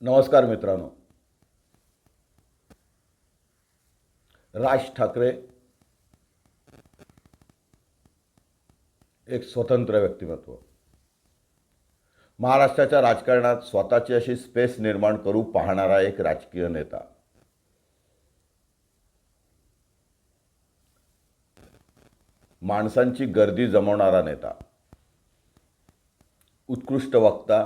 नमस्कार मित्रांनो. राज ठाकरे एक स्वतंत्र व्यक्तिमत्व. महाराष्ट्राच्या राजकारणात स्वतःची अशी स्पेस निर्माण करू पाहणारा एक राजकीय नेता. माणसांची गर्दी जमवणारा नेता. उत्कृष्ट वक्ता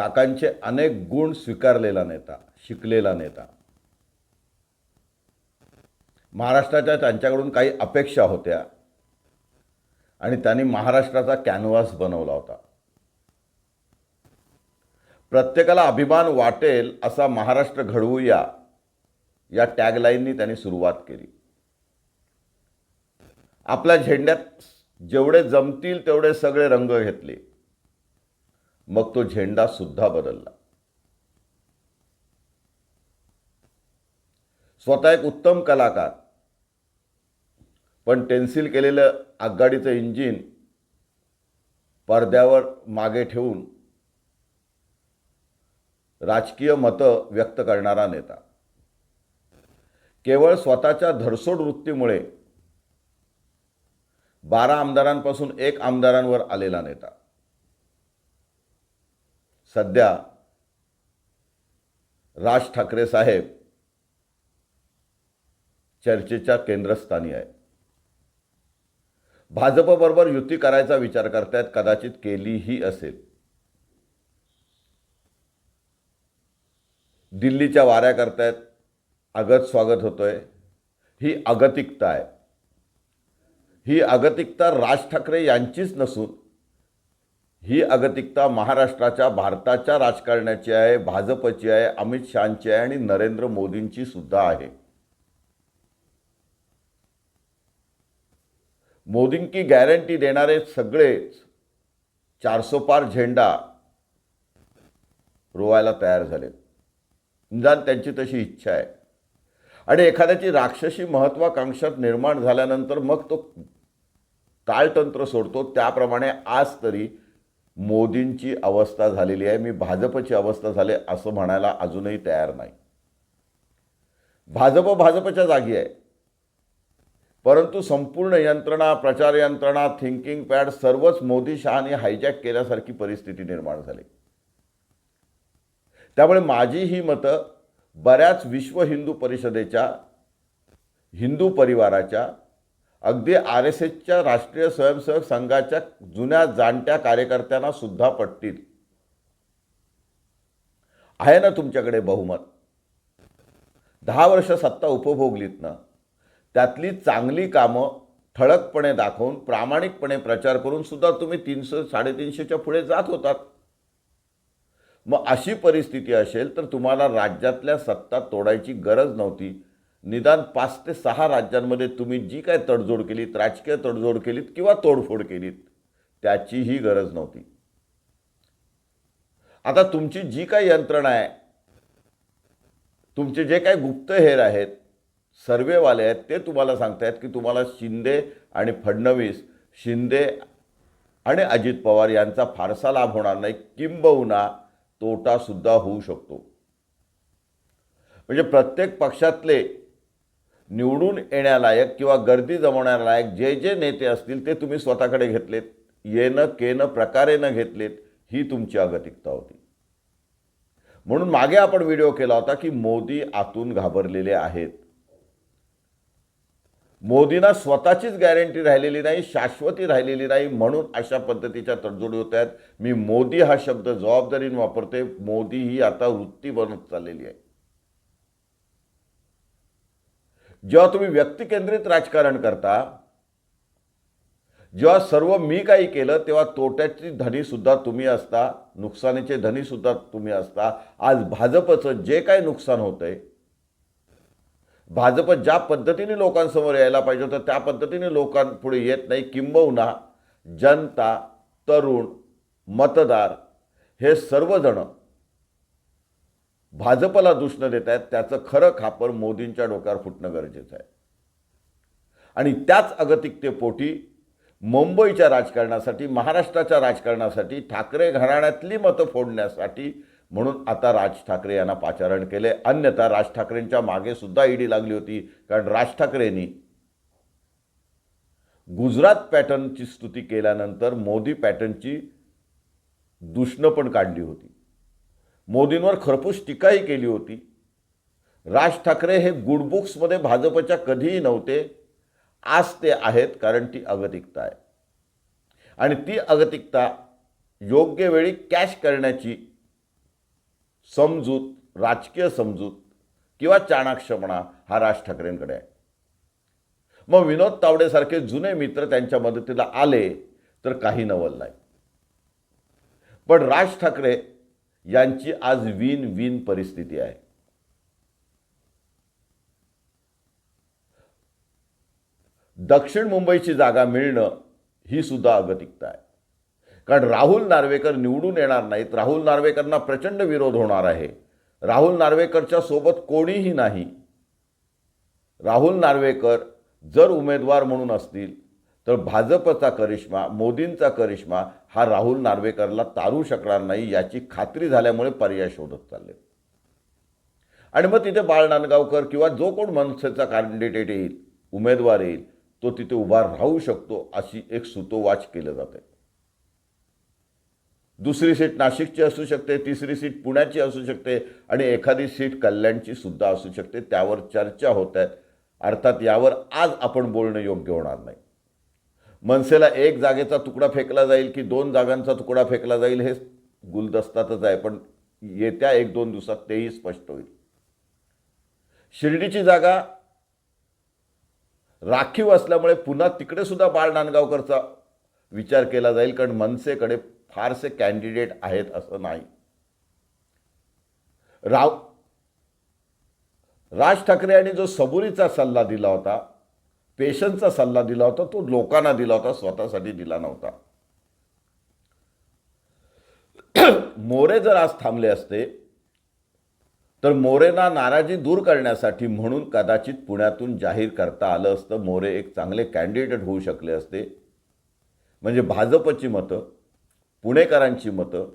काकांचे अनेक गुण स्वीकारलेला नेता शिकलेला नेता. महाराष्ट्राच्या त्यांच्याकडून काही अपेक्षा होत्या आणि त्यांनी महाराष्ट्राचा कॅनव्हास बनवला होता. प्रत्येकाला अभिमान वाटेल असा महाराष्ट्र घडवूया या टॅगलाईननी त्यांनी सुरुवात केली. आपल्या झेंड्यात जेवढे जमतील तेवढे सगळे रंग घेतले. मग तो झेंडा सुद्धा बदलला. स्वतः एक उत्तम कलाकार पण टेन्सिल केलेलं आगगाडीचं इंजिन पडद्यावर मागे ठेवून राजकीय मतं व्यक्त करणारा नेता. केवळ स्वतःच्या धरसोड वृत्तीमुळे बारा आमदारांपासून एक आमदारांवर आलेला नेता. सध्या राज ठाकरे साहेब चर्चेच्या केंद्रस्थानी आहे भाजपबरोबर युती करायचा विचार करतायत कदाचित केलीही असेल. दिल्लीच्या वाऱ्या करतायत अगत स्वागत होतोय. ही अगतिकता आहे. ही अगतिकता राज ठाकरे यांचीच नसून ही अगतिकता महाराष्ट्राच्या भारताच्या राजकारणाची आहे भाजपची आहे अमित शहाची आहे आणि नरेंद्र मोदींची सुद्धा आहे. मोदींकी गॅरंटी देणारे सगळेच चारसो पार झेंडा रोवायला तयार झालेत. निदान त्यांची तशी इच्छा आहे. आणि एखाद्याची राक्षसी महत्वाकांक्षात निर्माण झाल्यानंतर मग तो ताळतंत्र सोडतो. त्याप्रमाणे आज तरी मोदींची अवस्था झालेली आहे मी भाजपची अवस्था झाले असं म्हणायला अजूनही तयार नाही. भाजप भाजपच्या जागी आहे. परंतु संपूर्ण यंत्रणा प्रचार यंत्रणा थिंकिंग पॅड सर्वच मोदी शहाने हायजॅक केल्यासारखी परिस्थिती निर्माण झाली. त्यामुळे माझी ही मतं बऱ्याच विश्व हिंदू परिषदेच्या हिंदू परिवाराच्या अगदी आर एस एसच्या राष्ट्रीय स्वयंसेवक संघाच्या जुन्या जाणत्या कार्यकर्त्यांना सुद्धा पटतील. आहे ना तुमच्याकडे बहुमत? दहा वर्ष सत्ता उपभोगलीत ना त्यातली चांगली कामं ठळकपणे दाखवून प्रामाणिकपणे प्रचार करून सुद्धा तुम्ही तीनशे साडेतीनशेच्या पुढे जात होतात. मग अशी परिस्थिती असेल तर तुम्हाला राज्यातल्या सत्ता तोडायची गरज नव्हती. निदान पाच ते सहा राज्यांमध्ये तुम्ही जी काय तडजोड केलीत राजकीय तडजोड केलीत किंवा तोडफोड केलीत त्याचीही गरज नव्हती. आता तुमची जी काही यंत्रणा आहे तुमचे जे काही गुप्तहेर आहेत सर्वेवाले आहेत ते तुम्हाला सांगतायत की तुम्हाला शिंदे आणि फडणवीस शिंदे आणि अजित पवार यांचा फारसा लाभ होणार नाही किंबहुना तोटासुद्धा होऊ शकतो. म्हणजे प्रत्येक पक्षातले निवडून येण्यालायक किंवा गर्दी जमवण्यालायक जे जे नेते असतील ते तुम्ही स्वतःकडे घेतलेत. येणं केनं प्रकारेनं घेतलेत ही तुमची अगतिकता होती. म्हणून मागे आपण व्हिडिओ केला होता की मोदी आतून घाबरलेले आहेत. मोदींना स्वतःचीच गॅरंटी राहिलेली नाही शाश्वती राहिलेली नाही म्हणून अशा पद्धतीच्या तडजोडी होत आहेत. मी मोदी हा शब्द जबाबदारीने वापरते. मोदी ही आता वृत्ती बनत चाललेली आहे. जेव्हा तुम्ही व्यक्तिकेंद्रित राजकारण करता जेव्हा सर्व मी काही केलं तेव्हा तोट्याची धनी सुद्धा तुम्ही असता नुकसानीचे धनी सुद्धा तुम्ही असता. आज भाजपचं जे काही नुकसान होतंय भाजप ज्या पद्धतीने लोकांसमोर यायला पाहिजे होतं त्या पद्धतीने लोकांपुढे येत नाही. किंबहुना जनता तरुण मतदार हे सर्वजण भाजपला दूषणं देत आहेत त्याचं खरं खापर मोदींच्या डोक्यावर फुटणं गरजेचं आहे. आणि त्याच अगतिकतेपोटी मुंबईच्या राजकारणासाठी महाराष्ट्राच्या राजकारणासाठी ठाकरे घराण्यातली मतं फोडण्यासाठी म्हणून आता राज ठाकरे यांना पाचारण केले अन्यथा राज ठाकरेंच्या मागे सुद्धा ईडी लागली होती कारण राज ठाकरेंनी गुजरात पॅटर्नची स्तुती केल्यानंतर मोदी पॅटर्नची दूषणं पण काढली होती. मोदींवर खरपूस टीकाही केली होती. राज ठाकरे हे गुड बुक्समध्ये भाजपच्या कधीही नव्हते. आज ते आहेत कारण ती अगतिकता आहे. आणि ती अगतिकता योग्य वेळी कॅश करण्याची समजूत राजकीय समजूत किंवा चाणाक्षपणा हा राज ठाकरेंकडे आहे. मग विनोद तावडेसारखे जुने मित्र त्यांच्या मदतीला आले तर काही नवल नाही. पण राज ठाकरे यांची आज विन विन परिस्थिती आहे. दक्षिण मुंबईची जागा मिळणं ही सुद्धा अगतिकता आहे. कारण राहुल नार्वेकर निवडून येणार नाहीत. राहुल नार्वेकरना प्रचंड विरोध होणार आहे. राहुल नार्वेकरच्या सोबत कोणीही नाही. राहुल नार्वेकर जर उमेदवार म्हणून असतील तर भाजपचा करिश्मा मोदींचा करिश्मा हा राहुल नार्वेकरला तारू शकणार नाही याची खात्री झाल्यामुळे पर्याय शोधत चालले. आणि मग तिथे बाळ नांदगावकर किंवा जो कोण मनसेचा कॅन्डिडेट येईल उमेदवार येईल तो तिथे उभा राहू शकतो अशी एक सुतोवाच केलं जाते दुसरी सीट नाशिकची असू शकते तिसरी सीट पुण्याची असू शकते आणि एखादी सीट कल्याणची सुद्धा असू शकते. त्यावर चर्चा होत आहेत अर्थात यावर आज आपण बोलणं योग्य होणार नाही. मनसेला एक जागेचा तुकडा फेकला जाईल की दोन जागांचा तुकडा फेकला जाईल हे गुलदस्तातच आहे पण येत्या एक दोन दिवसात तेही स्पष्ट होईल. शिर्डीची जागा राखीव असल्यामुळे पुन्हा तिकडे सुद्धा बाळ नांदगावकरचा विचार केला जाईल कारण मनसेकडे फारसे कॅन्डिडेट आहेत असं नाही. राव राज ठाकरे यांनी जो सबुरीचा सल्ला दिला होता पेशंटचा सल्ला दिला होता तो लोकांना दिला होता स्वतःसाठी दिला नव्हता. मोरे जर आज थांबले असते तर मोरेना नाराजी दूर करण्यासाठी म्हणून कदाचित पुण्यातून जाहीर करता आलं असतं. मोरे एक चांगले कॅन्डिडेट होऊ शकले असते. म्हणजे भाजपची मतं पुणेकरांची मतं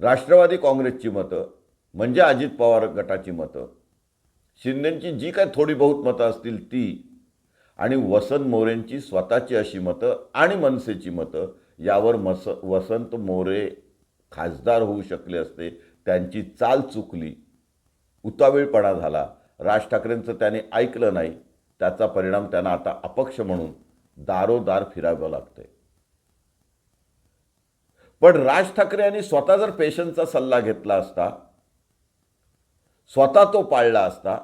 राष्ट्रवादी काँग्रेसची मतं म्हणजे अजित पवार गटाची मतं शिंदेंची जी काय थोडी बहुत मतं असतील ती. आणि वसंत मोरेंची स्वतःची अशी मतं आणि मनसेची मतं यावर मस वसंत मोरे खासदार होऊ शकले असते त्यांची चाल चुकली. उतावीळपणा झाला. राज ठाकरेंचं त्याने ऐकलं नाही. त्याचा परिणाम त्यांना आता अपक्ष म्हणून दारोदार फिरावं लागतंय. पण राज ठाकरे यांनी स्वतः जर पेशंटचा सल्ला घेतला असता स्वतः तो पाळला असता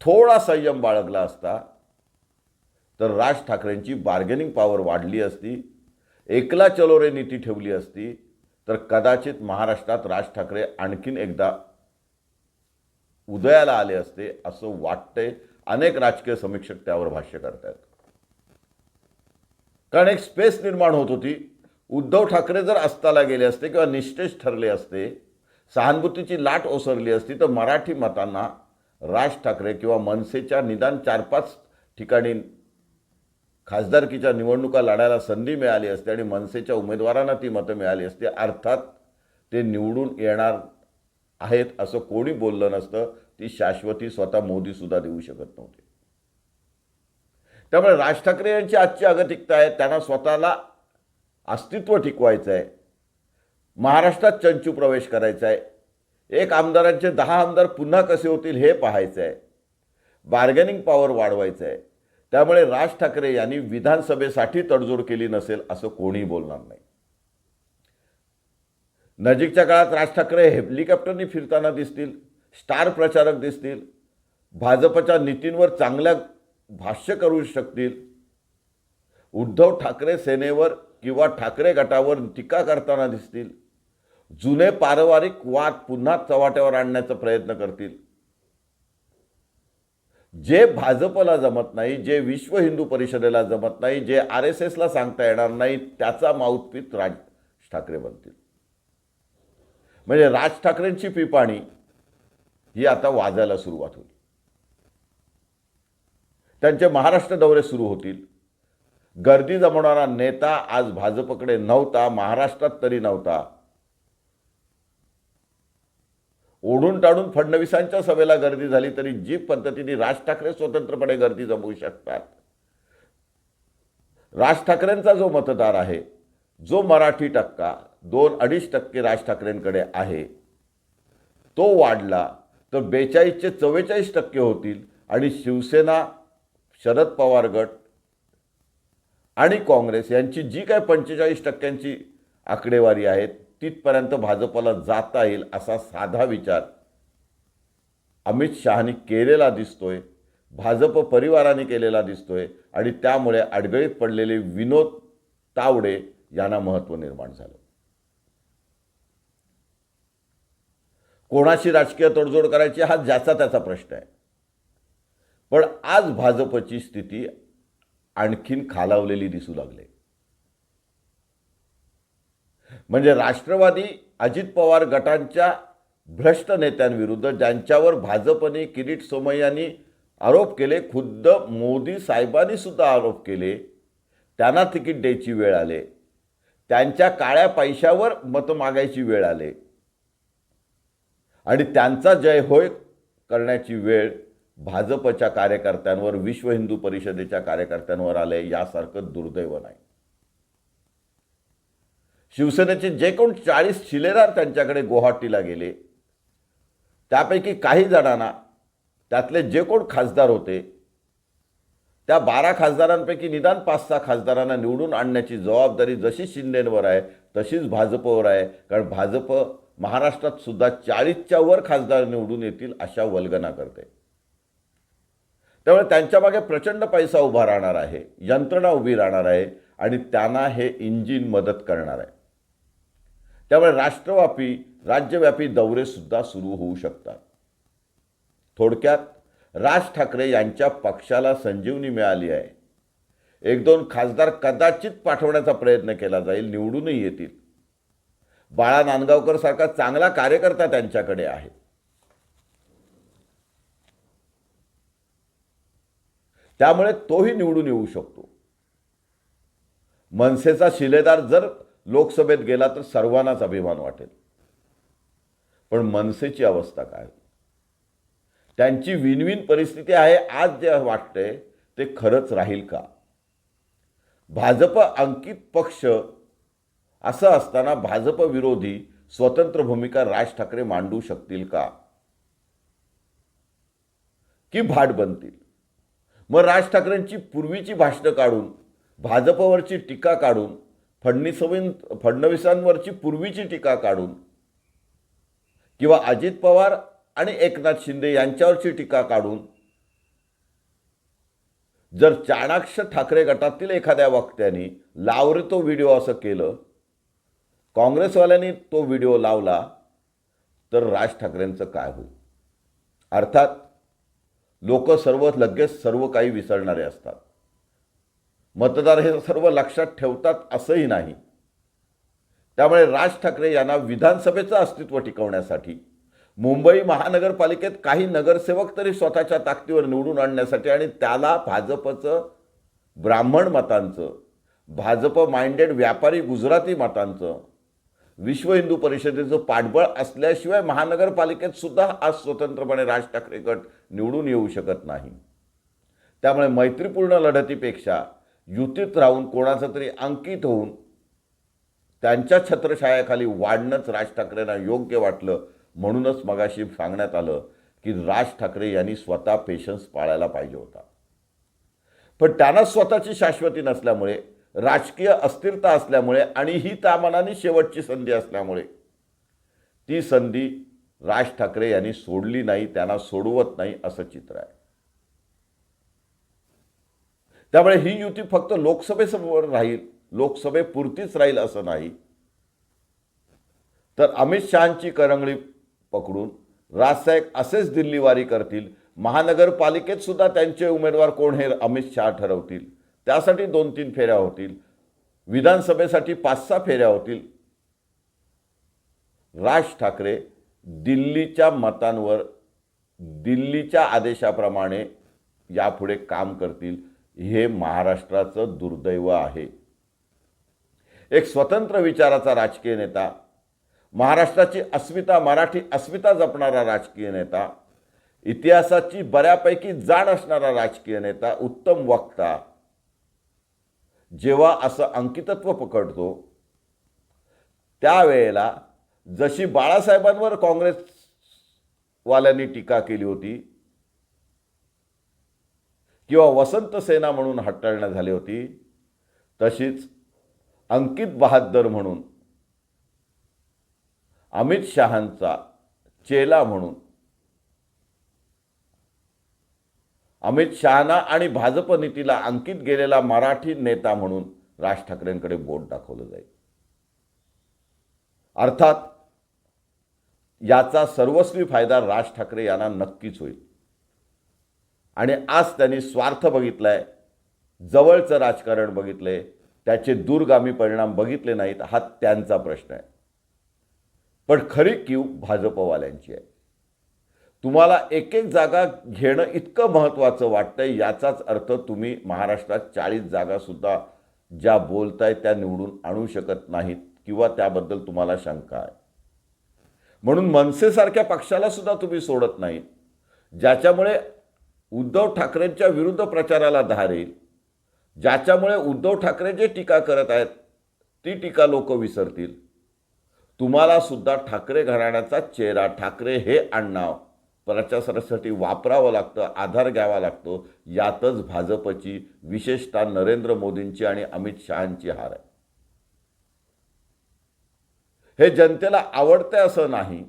थोडा संयम बाळगला असता तर राज ठाकरेंची बार्गेनिंग पॉवर वाढली असती एकला चलो रे नीती ठेवली असती तर कदाचित महाराष्ट्रात राज ठाकरे आणखीन एकदा उदयाला आले असते असं वाटतंय अनेक राजकीय समीक्षक त्यावर भाष्य करतात कारण एक स्पेस निर्माण होत होती. उद्धव ठाकरे जर अस्ताला गेले असते किंवा निष्ठेच ठरले असते सहानुभूतीची लाट ओसरली असती तर मराठी मतांना राज ठाकरे किंवा मनसेच्या निदान चार पाच ठिकाणी खासदारकीच्या निवडणुका लढायला संधी मिळाली असते आणि मनसेच्या उमेदवारांना ती मतं मिळाली असती अर्थात ते निवडून येणार आहेत असं कोणी बोललं नसतं ती शाश्वती स्वतः मोदीसुद्धा देऊ शकत नव्हते. त्यामुळे राज ठाकरे यांची आजची अगतिकता आहे त्यांना स्वतःला अस्तित्व टिकवायचं आहे महाराष्ट्रात चंचू प्रवेश करायचा आहे एक आमदारांचे दहा आमदार पुन्हा कसे होतील हे पाहायचं आहे बार्गेनिंग पॉवर वाढवायचं आहे त्यामुळे राज ठाकरे यांनी विधानसभेसाठी तडजोड केली नसेल असं कोणीही बोलणार नाही. नजीकच्या काळात राज ठाकरे हेलिकॉप्टरनी फिरताना दिसतील स्टार प्रचारक दिसतील भाजपच्या नीतींवर चांगल्या भाष्य करू शकतील. उद्धव ठाकरे सेनेवर किंवा ठाकरे गटावर टीका करताना दिसतील. जुने पारिवारिक वाद पुन्हा चव्हाट्यावर आणण्याचा प्रयत्न करतील. जे भाजपला जमत नाही जे विश्व हिंदू परिषदेला जमत नाही जे आर एस एसला सांगता येणार नाही त्याचा माउथपीस राज ठाकरे बनतील. म्हणजे राज ठाकरेंची पिपाणी ही आता वाजायला सुरुवात होईल. त्यांचे महाराष्ट्र दौरे सुरू होतील. गर्दी जमवणारा नेता आज भाजपकडे नव्हता महाराष्ट्रात तरी नव्हता. ओढून टाळून फडणवीसांच्या सभेला गर्दी झाली तरी जी पद्धतीने राज ठाकरे स्वतंत्रपणे गर्दी जमवू शकतात. राज ठाकरेंचा जो मतदार आहे जो मराठी टक्का दोन अडीच टक्के राज ठाकरेंकडे आहे तो वाढला तर बेचाळीसचे चव्वेचाळीस टक्के होतील आणि शिवसेना शरद पवार गट आणि काँग्रेस यांची जी काय पंचेचाळीस टक्क्यांची आकडेवारी आहे तिथपर्यंत भाजपला जाता येईल असा साधा विचार अमित शहानी केलेला दिसतोय भाजप परिवाराने केलेला दिसतोय आणि त्यामुळे अडगळीत पडलेले विनोद तावडे यांना महत्त्व निर्माण झालं. कोणाशी राजकीय तडजोड करायची हा ज्याचा त्याचा प्रश्न आहे. पण आज भाजपची स्थिती आणखीन खालावलेली दिसू लागली. म्हणजे राष्ट्रवादी अजित पवार गटांच्या भ्रष्ट नेत्यांविरुद्ध ज्यांच्यावर भाजपने किरीट सोमय्यांनी आरोप केले खुद्द मोदी साहेबांनी सुद्धा आरोप केले त्यांना तिकीट द्यायची वेळ आले त्यांच्या काळ्या पैशावर मतं मागायची वेळ आले. आणि त्यांचा जय होय करण्याची वेळ भाजपच्या कार्यकर्त्यांवर विश्व हिंदू परिषदेच्या कार्यकर्त्यांवर आले यासारखं दुर्दैव नाही. शिवसेनेचे जे कोण चाळीस शिलेदार त्यांच्याकडे गुवाहाटीला गेले त्यापैकी काही जणांना त्यातले जे कोण खासदार होते त्या बारा खासदारांपैकी निदान पाच सहा खासदारांना निवडून आणण्याची जबाबदारी जशी शिंदेंवर आहे तशीच भाजपवर आहे. कारण भाजप महाराष्ट्रात सुद्धा चाळीसच्या वर खासदार निवडून येतील अशा वल्गना करते. त्यामुळे त्यांच्या मागे प्रचंड पैसा उभा राहणार आहे यंत्रणा उभी राहणार आहे आणि त्यांना हे इंजिन मदत करणार आहे. त्यामुळे राष्ट्रव्यापी राज्यव्यापी दौरेसुद्धा सुरू होऊ शकतात. थोडक्यात राज ठाकरे यांच्या पक्षाला संजीवनी मिळाली आहे. एक दोन खासदार कदाचित पाठवण्याचा प्रयत्न केला जाईल निवडूनही येतील. बाळा नांदगावकर सारखा चांगला कार्यकर्ता त्यांच्याकडे आहे. त्यामुळे तोही निवडून येऊ शकतो. मनसेचा शिलेदार जर लोकसभेत गेला तर सर्वांनाच अभिमान वाटेल. पण मनसेची अवस्था काय? त्यांची विनविन परिस्थिती आहे आज जे वाटतंय ते खरंच राहील का? भाजप अंकित पक्ष असं असताना भाजप विरोधी स्वतंत्र भूमिका राज ठाकरे मांडू शकतील का? की भाट बनतील? मग राज ठाकरेंची पूर्वीची भाषणं काढून भाजपवरची टीका काढून फडणीसवीन फडणवीसांवरची पूर्वीची टीका काढून किंवा अजित पवार आणि एकनाथ शिंदे यांच्यावरची टीका काढून जर चाणाक्ष ठाकरे गटातील एखाद्या वक्त्याने लावरे तो व्हिडिओ असं केलं काँग्रेसवाल्यांनी तो व्हिडिओ लावला तर राज ठाकरेंचं काय होईल? अर्थात लोक सर्व लगेच सर्व काही विसरणारे असतात. मतदार हे सर्व लक्षात ठेवतात असंही नाही. त्यामुळे राज ठाकरे यांना विधानसभेचं अस्तित्व टिकवण्यासाठी मुंबई महानगरपालिकेत काही नगरसेवक तरी स्वतःच्या ताकदीवर निवडून आणण्यासाठी आणि त्याला भाजपचं ब्राह्मण मतांचं भाजप माइंडेड व्यापारी गुजराती मतांचं विश्व हिंदू परिषदेचं पाठबळ असल्याशिवाय महानगरपालिकेत सुद्धा आज स्वतंत्रपणे राज ठाकरे गट निवडून येऊ शकत नाही. त्यामुळे मैत्रीपूर्ण लढतीपेक्षा युतीत राहून कोणाचं तरी अंकित होऊन त्यांच्या छत्रछायाखाली वाढणंच राज ठाकरेंना योग्य वाटलं म्हणूनच मगाशी सांगण्यात आलं की राज ठाकरे यांनी स्वतः पेशन्स पाळायला पाहिजे होता. पण त्यांना स्वतःची शाश्वती नसल्यामुळे राजकीय अस्थिरता असल्यामुळे आणि ही तामानाने शेवटची संधी असल्यामुळे ती संधी राज ठाकरे यांनी सोडली नाही त्यांना सोडवत नाही असं चित्र आहे. त्यामुळे ही युती फक्त लोकसभेसमोर राहील लोकसभेपुरतीच राहील असं नाही. तर अमित शहांची करंगळी पकडून राजसाहेब असेच दिल्लीवारी करतील महानगरपालिकेत सुद्धा त्यांचे उमेदवार कोण हे अमित शहा ठरवतील? त्यासाठी दोन तीन फेऱ्या होतील. विधानसभेसाठी पाच सहा फेऱ्या होतील. राज ठाकरे दिल्लीच्या मतांवर दिल्लीच्या आदेशाप्रमाणे यापुढे काम करतील. हे महाराष्ट्राचं दुर्दैव आहे. एक स्वतंत्र विचाराचा राजकीय नेता महाराष्ट्राची अस्मिता मराठी अस्मिता जपणारा राजकीय नेता इतिहासाची बऱ्यापैकी जाण असणारा राजकीय नेता उत्तम वक्ता जेव्हा असं अंकितत्व पकडतो त्यावेळेला जशी बाळासाहेबांवर काँग्रेसवाल्यांनी टीका केली होती किंवा वसंत सेना म्हणून हटळण्यात झाली होती तशीच अंकित बहादर म्हणून अमित शहांचा चेला म्हणून अमित शहाना आणि भाजप नीतीला अंकित गेलेला मराठी नेता म्हणून राज ठाकरेंकडे बोट दाखवलं जाईल. अर्थात याचा सर्वस्वी फायदा राज ठाकरे यांना नक्कीच होईल. आणि आज त्यांनी स्वार्थ बघितलाय जवळचं राजकारण बघितलंय त्याचे दूरगामी परिणाम बघितले नाहीत हा त्यांचा प्रश्न आहे. पण खरी क्यू भाजपवाल्यांची आहे. तुम्हाला एक एक जागा घेणं इतकं महत्त्वाचं वाटतंय याचाच अर्थ तुम्ही महाराष्ट्रात चाळीस जागासुद्धा ज्या बोलताय त्या निवडून आणू शकत नाहीत किंवा त्याबद्दल तुम्हाला शंका आहे. म्हणून मनसेसारख्या पक्षाला सुद्धा तुम्ही सोडत नाहीत ज्याच्यामुळे उद्धव ठाकरेंच्या विरुद्ध प्रचाराला धारेल ज्याच्यामुळे उद्धव ठाकरे जे टीका करत आहेत ती टीका लोक विसरतील. तुम्हाला सुद्धा ठाकरे घराण्याचा चेहरा ठाकरे हे आडनाव प्रचारासाठी वापरावं लागतं आधार घ्यावा लागतो यातच भाजपची विशेषतः नरेंद्र मोदींची आणि अमित शहांची हार आहे. हे जनतेला आवडते असं नाही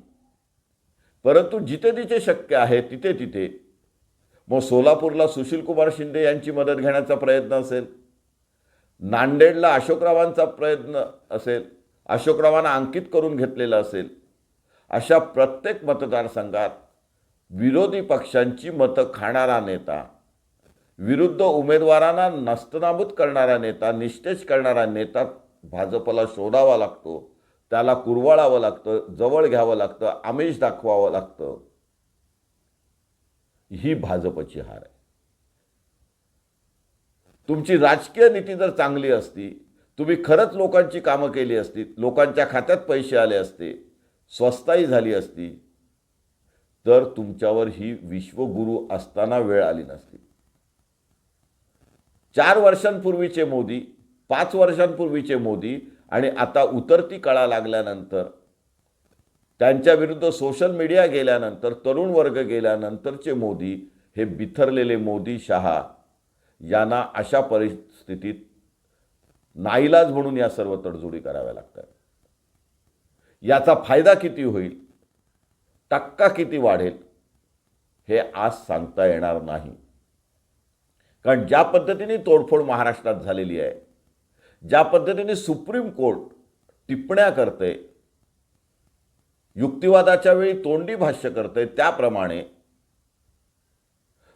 परंतु जिथे जिथे शक्य आहे तिथे तिथे मग सोलापूरला सुशीलकुमार शिंदे यांची मदत घेण्याचा प्रयत्न असेल नांदेडला अशोकरावांचा प्रयत्न असेल अशोकरावांना अंकित करून घेतलेला असेल अशा प्रत्येक मतदारसंघात विरोधी पक्षांची मतं खाणारा नेता विरुद्ध उमेदवारांना नस्तनाबूत करणारा नेता निष्ठेष करणारा नेता भाजपला शोधावा लागतो त्याला कुरवाळावं लागतं जवळ घ्यावं लागतं आमिष दाखवावं लागतं. ही भाजपची हार आहे. तुमची राजकीय नीती जर चांगली असती तुम्ही खरंच लोकांची कामं केली असती लोकांच्या खात्यात पैसे आले असते स्वस्ताई झाली असती तर तुमच्यावर ही विश्वगुरू असताना वेळ आली नसती. चार वर्षांपूर्वीचे मोदी पाच वर्षांपूर्वीचे मोदी आणि आता उतरती कळा लागल्यानंतर त्यांच्या विरुद्ध सोशल मीडिया गेल्यानंतर तरुण वर्ग गेल्यानंतरचे मोदी हे बिथरलेले मोदी शहा यांना अशा परिस्थितीत नाईलाज म्हणून या सर्व तडजोडी कराव्या लागतात. याचा फायदा किती होईल? टक्का किती वाढेल? हे आज सांगता येणार नाही. कारण ज्या पद्धतीने तोडफोड महाराष्ट्रात झालेली आहे ज्या पद्धतीने सुप्रीम कोर्ट टिप्पण्या करते युक्तिवादाच्या वेळी तोंडी भाष्य करते त्याप्रमाणे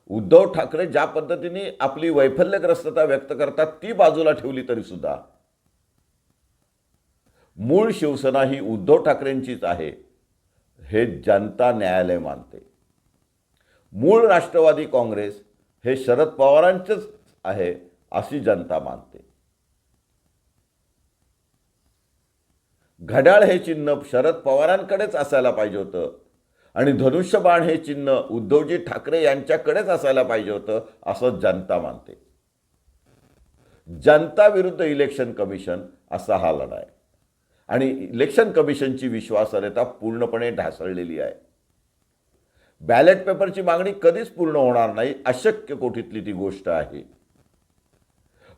उद्धव ठाकरे ज्या पद्धतीने आपली वैफल्यग्रस्तता व्यक्त करतात ती बाजूला ठेवली तरी सुद्धा. मूळ शिवसेना ही उद्धव ठाकरेंचीच आहे हे जनता न्यायालय मानते. मूळ राष्ट्रवादी काँग्रेस हे शरद पवारांचंच आहे अशी जनता मानते. घड्याळ हे चिन्ह शरद पवारांकडेच असायला पाहिजे होतं. आणि धनुष्यबाण हे चिन्ह उद्धवजी ठाकरे यांच्याकडेच असायला पाहिजे होतं असं जनता मानते. जनता विरुद्ध इलेक्शन कमिशन असा हा लढा आहे आणि इलेक्शन कमिशनची विश्वासार्हता पूर्णपणे ढासळलेली आहे. बॅलेट पेपरची मागणी कधीच पूर्ण होणार नाही अशक्य कोटीतली ती गोष्ट आहे.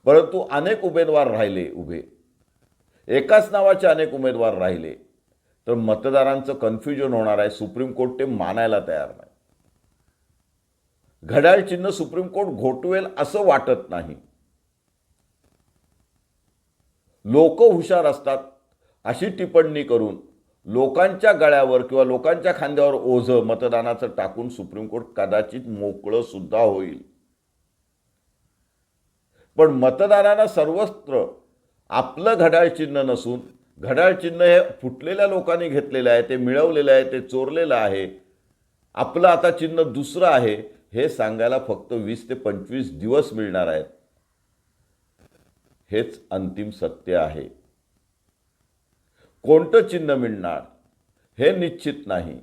परंतु अनेक उमेदवार राहिले उभे. एकाच नावाचे अनेक उमेदवार राहिले. तर मतदारांचं कन्फ्युजन होणार आहे. सुप्रीम कोर्ट ते मानायला तयार नाही. घड्याळ चिन्ह सुप्रीम कोर्ट घोटवेल असं वाटत नाही. लोक हुशार असतात. अशी टिप्पणी करून लोकांच्या गळ्यावर किंवा लोकांच्या खांद्यावर ओझं मतदानाचं टाकून सुप्रीम कोर्ट कदाचित मोकळं सुद्धा होईल. पण मतदारांना सर्वत्र आपलं घड्याळ चिन्ह नसून घड्याळ चिन्ह हे फुटलेल्या लोकांनी घेतलेलं आहे ते मिळवलेलं आहे ते चोरलेलं आहे. आपलं आता चिन्ह दुसरं आहे हे सांगायला फक्त वीस ते पंचवीस दिवस मिळणार आहेत. हेच अंतिम सत्य आहे. कोणतं चिन्ह मिळणार? हे निश्चित नाही.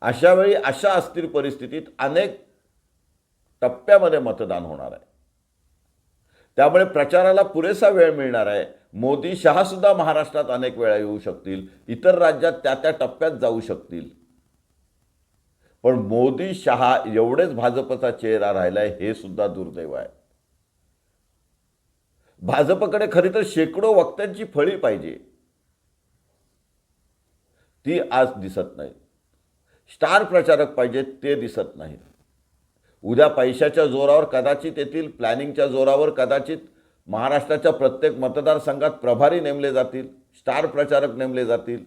अशावेळी अशा अस्थिर परिस्थितीत अनेक टप्प्यामध्ये मतदान होणार आहे. त्यामुळे प्रचाराला पुरेसा वेळ मिळणार आहे. मोदी शहा सुद्धा महाराष्ट्रात अनेक वेळा येऊ शकतील. इतर राज्यात त्या त्या टप्प्यात जाऊ शकतील. पण मोदी शहा एवढेच भाजपचा चेहरा राहिलाय हे सुद्धा दुर्दैव आहे. भाजपकडे खरी तर शेकडो वक्त्यांची फळी पाहिजे. ती आज दिसत नाही. स्टार प्रचारक पाहिजेत ते दिसत नाहीत. उद्या पैशाच्या जोरावर कदाचित येथील प्लॅनिंगच्या जोरावर कदाचित महाराष्ट्राच्या प्रत्येक मतदारसंघात प्रभारी नेमले जातील स्टार प्रचारक नेमले जातील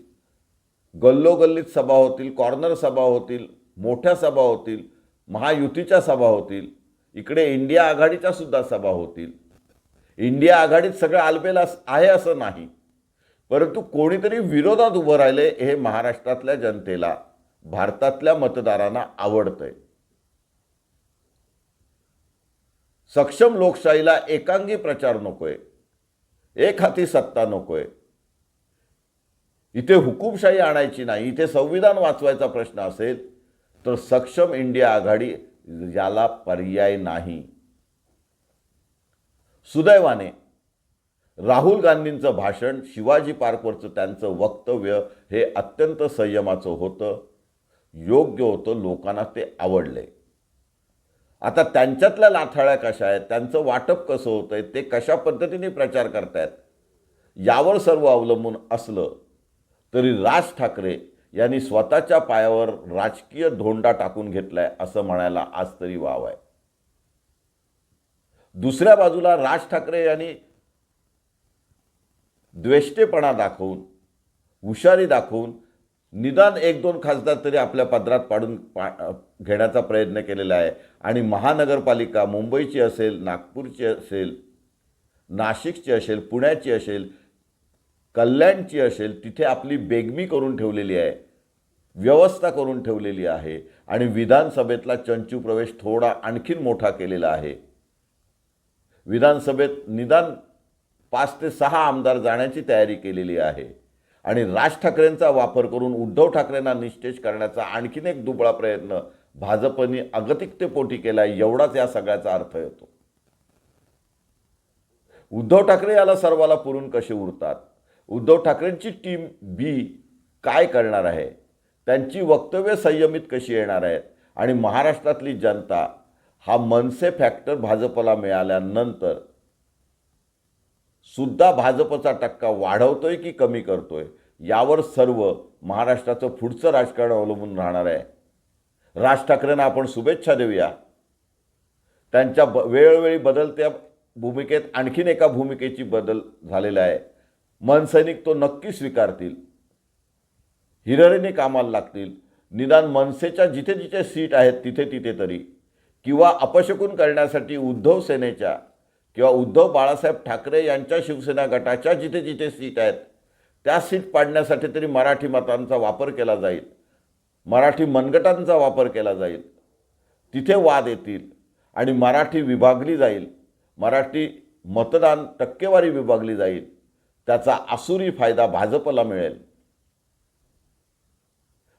गल्लोगल्लीत सभा होतील कॉर्नर सभा होतील मोठ्या सभा होतील महायुतीच्या सभा होतील इकडे इंडिया आघाडीच्या सुद्धा सभा होतील. इंडिया आघाडीत सगळं आलबेल आहे असं नाही. परंतु कोणीतरी विरोधात उभं राहिले हे महाराष्ट्रातल्या जनतेला भारतातल्या मतदारांना आवडतंय. सक्षम लोकशाहीला एकांगी प्रचार नकोय. एक हाती सत्ता नकोय. इथे हुकुमशाही आणायची नाही इथे संविधान वाचवायचा प्रश्न असेल तर सक्षम इंडिया आघाडी याला पर्याय नाही. सुदैवाने राहुल गांधींचं भाषण शिवाजी पार्कवरचं त्यांचं वक्तव्य हे अत्यंत संयमाचं होतं. योग्य होतं लोकांना ते आवडले. आता त्यांच्यातल्या लाथाळ्या कशा आहेत? त्यांचं वाटप कसं होतंय? ते कशा पद्धतीने प्रचार करतायत? यावर सर्व अवलंबून असलं तरी राज ठाकरे यांनी स्वतःच्या पायावर राजकीय धोंडा टाकून घेतलाय असं म्हणायला आज तरी वाव आहे. दुसऱ्या बाजूला राज ठाकरे यांनी द्वेष्टेपणा दाखवून हुशारी दाखवून निदान एक दोन खासदार तरी आपल्या पदरात पाडून पा घेण्याचा प्रयत्न केलेला आहे. आणि महानगरपालिका मुंबईची असेल नागपूरची असेल नाशिकची असेल पुण्याची असेल कल्याणची असेल तिथे आपली बेगमी करून ठेवलेली आहे व्यवस्था करून ठेवलेली आहे. आणि विधानसभेतला चंचू प्रवेश थोडा आणखीन मोठा केलेला आहे. विधानसभेत निदान पाच ते सहा आमदार जाण्याची तयारी केलेली आहे. आणि राज ठाकरेंचा वापर करून उद्धव ठाकरेंना निश्चेष करण्याचा आणखीन एक दुबळा प्रयत्न भाजपने अगतिकतेपोटी केला एवढाच या सगळ्याचा अर्थ येतो. उद्धव ठाकरे याला सर्वाला पुरून कसे उरतात? उद्धव ठाकरेंची टीम बी काय करणार आहे? त्यांची वक्तव्य संयमित कशी येणार आहेत? आणि महाराष्ट्रातली जनता हा मनसे फॅक्टर भाजपला मिळाल्यानंतर सुद्धा भाजपचा टक्का वाढवतोय की कमी करतोय? यावर सर्व महाराष्ट्राचं पुढचं राजकारण अवलंबून राहणार आहे. राज ठाकरेंना आपण शुभेच्छा देऊया. त्यांच्या ब वेळोवेळी बदलत्या भूमिकेत आणखीन एका भूमिकेची बदल झालेला आहे. मनसैनिक तो नक्की स्वीकारतील. हिररेने कामाला लागतील. निदान मनसेच्या जिथे जिथे सीट आहेत तिथे तिथे तरी. किंवा अपशकून करण्यासाठी उद्धव सेनेच्या किंवा उद्धव बाळासाहेब ठाकरे यांच्या शिवसेना गटाच्या जिथे जिथे सीट आहेत त्या सीट पाडण्यासाठी तरी मराठी मतांचा वापर केला जाईल. मराठी मनगटांचा वापर केला जाईल. तिथे वाद येतील आणि मराठी विभागली जाईल. मराठी मतदान टक्केवारी विभागली जाईल. त्याचा आसुरी फायदा भाजपला मिळेल.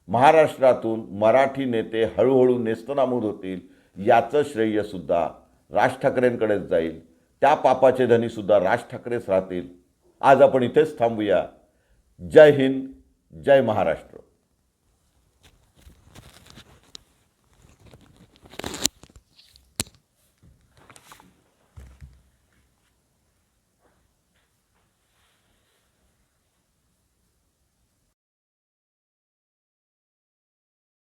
महाराष्ट्रातून मराठी नेते हळूहळू नेस्तनामूद होतील याचं श्रेयसुद्धा राज ठाकरेंकडेच जाईल. त्या पापाचे धनीसुद्धा राज ठाकरेच राहतील. आज आपण इथेच थांबूया. जय हिंद जय महाराष्ट्र.